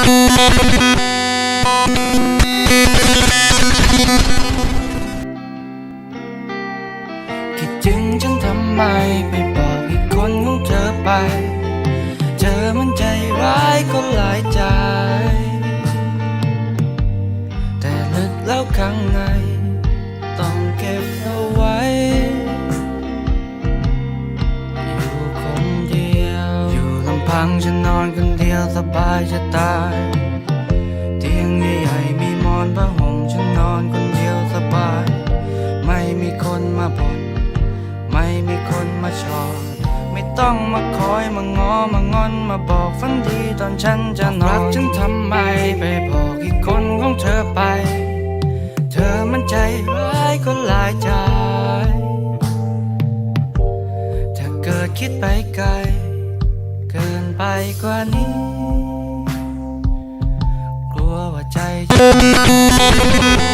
คิดถึงฉันทำไมไม่บอกอีกคนของเธอไป เธอมันใจร้ายก็หลายใจ แต่ลึกแล้วข้าง ลำพังฉันนอนคนเดียวสบายจะตาย เตียงใหญ่ๆมีหมอนผ้าห่มฉันนอนคนเดียวสบาย ไม่มีคนมาบ่นไม่มีคนมาชอไม่ต้องมาคอยมางอมางอนมาบอกฝันดีตอนฉันจะนอนรักฉันทำไมไปบอกอีกคนของเธอไป เธอมันใจร้ายก็หลายใจ ถ้าเกิดคิดไปไกล เกินไปกว่านี้ กลัวว่าใจจะ